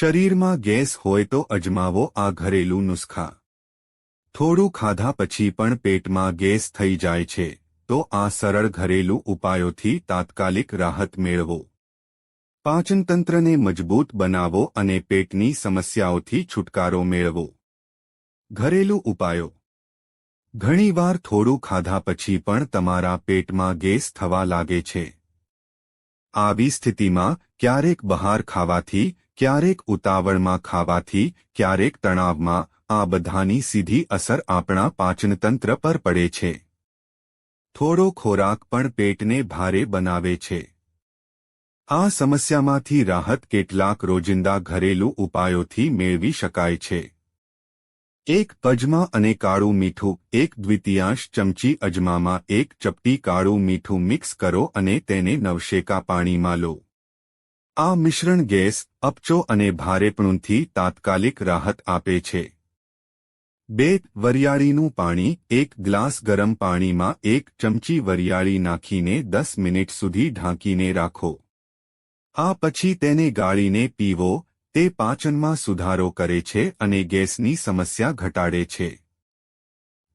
શરીરમાં ગેસ હોય તો અજમાવો આ ઘરેલું નુસ્ખા. થોડું ખાધા પછી પણ પેટમાં ગેસ થઈ જાય છે, તો આ સરળ ઘરેલું ઉપાયોથી તાત્કાલિક રાહત મેળવો. પાચનતંત્રને મજબૂત બનાવો અને પેટની સમસ્યાઓથી છુટકારો મેળવો. ઘરેલું ઉપાયો. ઘણીવાર થોડું ખાધા પછી પણ તમારા પેટમાં ગેસ થવા લાગે છે. આવી સ્થિતિમાં ક્યારેક બહાર ખાવાથી ક્યારેક ઉતાવળમાં ખાવાથી, ક્યારેક તણાવમાં, આ બધાની સીધી અસર આપણા પાચનતંત્ર પર પડે છે. થોડો ખોરાક પણ પેટને ભારે બનાવે છે. આ સમસ્યામાંથી રાહત કેટલાક રોજિંદા ઘરેલું ઉપાયોથી મેળવી શકાય છે. એક અજમા અને કાળું મીઠું, એક દ્વિતીયાંશ ચમચી અજમામાં એક ચપટી કાળું મીઠું મિક્સ કરો અને તેને નવશેકા પાણીમાં લો. આ મિશ્રણ ગેસ અપચો અને ભારેપણુંથી તાત્કાલિક રાહત આપે છે. બે વરિયાળીનું પાણી, એક ગ્લાસ ગરમ પાણીમાં એક ચમચી વરિયાળી નાખીને દસ મિનિટ સુધી ઢાંકીને રાખો. આ પછી તેને ગાળીને પીવો, તે પાચનમાં સુધારો કરે છે અને ગેસની સમસ્યા ઘટાડે છે.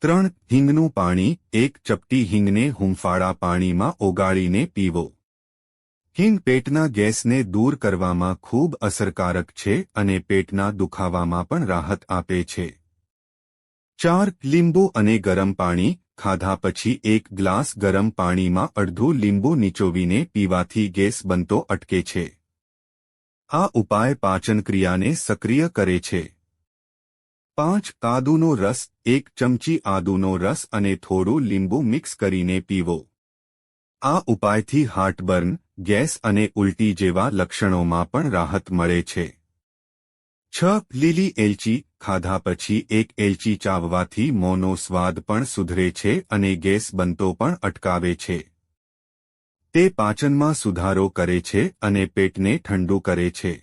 ત્રણ હિંગનું પાણી, એક ચપટી હિંગને હુંફાળા પાણીમાં ઓગાળીને પીવો. હિંગ પેટના ગેસને દૂર કરવામાં ખૂબ અસરકારક છે અને પેટના દુખાવામાં પણ રાહત આપે છે. ચાર લીંબુ અને ગરમ પાણી ખાધા પછી એક ગ્લાસ ગરમ પાણીમાં અડધું લીંબુ નીચોવીને પીવાથી ગેસ બનતો અટકે છે. આ ઉપાય પાચનક્રિયાને સક્રિય કરે છે. પાંચ આદુનો રસ, એક ચમચી આદુનો રસ અને થોડું લીંબુ મિક્સ કરીને પીવો. આ ઉપાયથી હાર્ટબર્ન, ગેસ અને ઉલટી જેવા લક્ષણોમાં પણ રાહત મળે છે. છ લીલી એલચી, ખાધા પછી એક એલચી ચાવવાથી મોંનો સ્વાદ પણ સુધરે છે અને ગેસ બનતો પણ અટકાવે છે. તે પાચનમાં સુધારો કરે છે અને પેટને ઠંડુ કરે છે.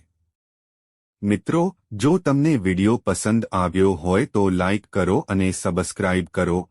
મિત્રો, જો તમને વિડિયો પસંદ આવ્યો હોય તો લાઇક કરો અને સબસ્ક્રાઇબ કરો